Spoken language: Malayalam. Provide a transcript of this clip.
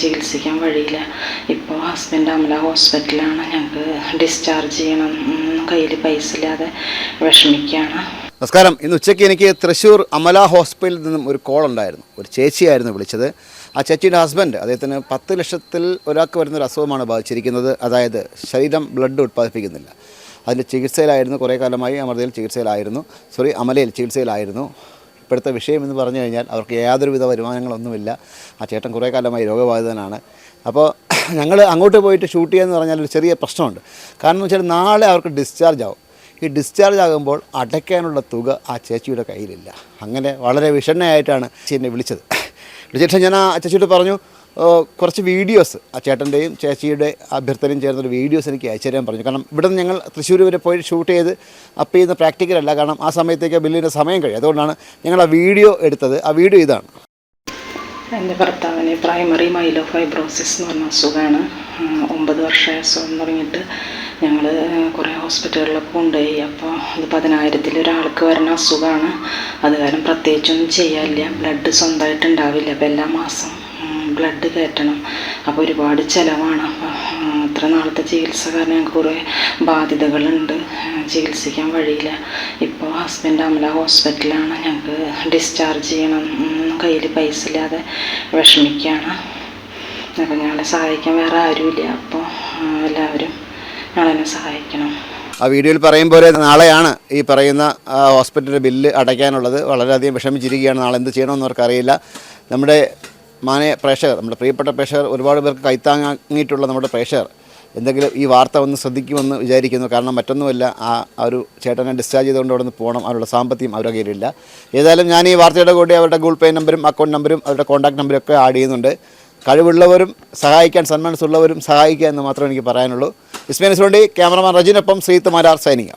ചികിത്സിക്കാൻ വഴിയില്ല. ഇപ്പോൾ ഹസ്ബൻഡ് അമല ഹോസ്പിറ്റലാണ് ഞങ്ങൾക്ക് ഡിസ്ചാർജ് ചെയ്യണം. കയ്യിൽ പൈസ ഇല്ലാതെ വിഷമിക്കുകയാണ് നമസ്കാരം. ഇന്ന് ഉച്ചയ്ക്ക് എനിക്ക് തൃശ്ശൂർ അമല ഹോസ്പിറ്റലിൽ നിന്നും ഒരു കോൾ ഉണ്ടായിരുന്നു. ഒരു ചേച്ചിയായിരുന്നു വിളിച്ചത്. ആ ചേച്ചിയുടെ ഹസ്ബൻഡ് അദ്ദേഹത്തിന് പത്ത് ലക്ഷത്തിൽ ഒരാൾക്ക് വരുന്ന ഒരു അസുഖമാണ് ബാധിച്ചിരിക്കുന്നത്. അതായത് ശരീരം ബ്ലഡ് ഉത്പാദിപ്പിക്കുന്നില്ല. അതിന്റെ ചികിത്സയിലായിരുന്നു. കുറേ കാലമായി അമൃതയിൽ ചികിത്സയിലായിരുന്നു. സോറി അമലയിൽ ചികിത്സയിലായിരുന്നു. ഇപ്പോഴത്തെ വിഷയം എന്ന് പറഞ്ഞു കഴിഞ്ഞാൽ അവർക്ക് യാതൊരുവിധ വരുമാനങ്ങളൊന്നുമില്ല. ആ ചേട്ടൻ കുറേ കാലമായി രോഗബാധിതനാണ്. അപ്പോൾ ഞങ്ങൾ അങ്ങോട്ട് പോയിട്ട് ഷൂട്ട് ചെയ്യുകയെന്ന് പറഞ്ഞാൽ ഒരു ചെറിയ പ്രശ്നമുണ്ട്. കാരണം എന്ന് വെച്ചാൽ നാളെ അവർക്ക് ഡിസ്ചാർജ് ആവും. ഈ ഡിസ്ചാർജ് ആകുമ്പോൾ അടയ്ക്കാനുള്ള തുക ആ ചേച്ചിയുടെ കയ്യിലില്ല. അങ്ങനെ വളരെ വിഷണ്ണയായിട്ടാണ് ചേച്ചി എന്നെ വിളിച്ചത്. വിളിച്ചിട്ട് ഞാൻ ആ ചേച്ചിയോട് പറഞ്ഞു "ഓ, കുറച്ച് വീഡിയോസ് ആ ചേട്ടന്റെയും ചേച്ചിയുടെ അഭ്യർത്ഥനയും ചേർന്നൊരു വീഡിയോസ് എനിക്ക് അയച്ചു തരാൻ പറഞ്ഞു. കാരണം ഇവിടെ നിന്ന് ഞങ്ങൾ തൃശ്ശൂർ വരെ പോയി ഷൂട്ട് ചെയ്ത് അപ്പ് ചെയ്യുന്ന പ്രാക്ടിക്കൽ അല്ല. കാരണം ആ സമയത്തേക്ക് ബില്ലിന്റെ സമയം കഴിയും. അതുകൊണ്ടാണ് ഞങ്ങൾ ആ വീഡിയോ എടുത്തത്. ആ വീഡിയോ ഇതാണ്. എന്റെ ഭർത്താവിന് പ്രൈമറി മൈലോ ഫൈബ്രോസിസ് എന്ന് പറഞ്ഞ അസുഖമാണ്. ഒമ്പത് വർഷമായി അസുഖം തുടങ്ങിയിട്ട് ഞങ്ങൾ കുറേ ഹോസ്പിറ്റലുകളിലൊക്കെ കൊണ്ടുപോയി. അപ്പോൾ അത് പതിനായിരത്തിൽ ഒരാൾക്ക് വരുന്ന അസുഖമാണ്. അത് കാരണം പ്രത്യേകിച്ചൊന്നും ചെയ്യാനില്ല. ബ്ലഡ് സ്വന്തമായിട്ട് ഉണ്ടാവില്ല. അപ്പോൾ എല്ലാ മാസം ബ്ലഡ് കയറ്റണം. അപ്പോൾ ഒരുപാട് ചിലവാണ്. അത്ര നാളത്തെ ചികിത്സ കാരണം കുറേ ബാധ്യതകളുണ്ട്. ചികിത്സിക്കാൻ വഴിയില്ല. ഇപ്പോൾ ഹസ്ബൻഡ് അമല ഹോസ്പിറ്റലാണ് ഞങ്ങൾക്ക് ഡിസ്ചാർജ് ചെയ്യണം. കയ്യിൽ പൈസ ഇല്ലാതെ വിഷമിക്കുകയാണ് അപ്പോൾ ഞങ്ങളെ സഹായിക്കാൻ വേറെ ആരുമില്ല. അപ്പോൾ എല്ലാവരും ഞങ്ങളെന്നെ സഹായിക്കണം. ആ വീഡിയോയിൽ പറയും പോലെ നാളെയാണ് ഈ പറയുന്ന ഹോസ്പിറ്റലിന്റെ ബില്ല് അടയ്ക്കാനുള്ളത്. വളരെയധികം വിഷമിച്ചിരിക്കുകയാണ്. നാളെ എന്ത് ചെയ്യണമെന്ന് അവർക്കറിയില്ല. നമ്മുടെ മാനെ പ്രേക്ഷകർ നമ്മുടെ പ്രിയപ്പെട്ട പ്രേക്ഷകർ ഒരുപാട് പേർക്ക് കൈത്താങ്ങിയിട്ടുള്ള നമ്മുടെ പ്രേക്ഷകർ. എന്തെങ്കിലും ഈ വാർത്ത ഒന്ന് ശ്രദ്ധിക്കുമെന്ന് വിചാരിക്കുന്നു. കാരണം മറ്റൊന്നുമല്ല ആ ഒരു ചേട്ടനെ ഡിസ്ചാർജ് ചെയ്തുകൊണ്ട് അവിടെ നിന്ന് പോകണം. അവരുടെ സാമ്പത്തികം അവരുടെ കയ്യിലില്ല. ഏതായാലും ഞാൻ ഈ വാർത്തയുടെ കൂടി അവരുടെ ഗൂഗിൾ പേ നമ്പരും അക്കൗണ്ട് നമ്പരും അവരുടെ കോൺടാക്ട് നമ്പരും ഒക്കെ ആഡ് ചെയ്യുന്നുണ്ട്. കഴിവുള്ളവരും സഹായിക്കാൻ സന്മാനസുള്ളവരും സഹായിക്കുക എന്ന് മാത്രമേ എനിക്ക് പറയാനുള്ളൂ. ഇസ്മേനസ് വേണ്ടി ക്യാമറമാൻ റജിനൊപ്പം ശ്രീത്ത് മാരാർ സൈനിക.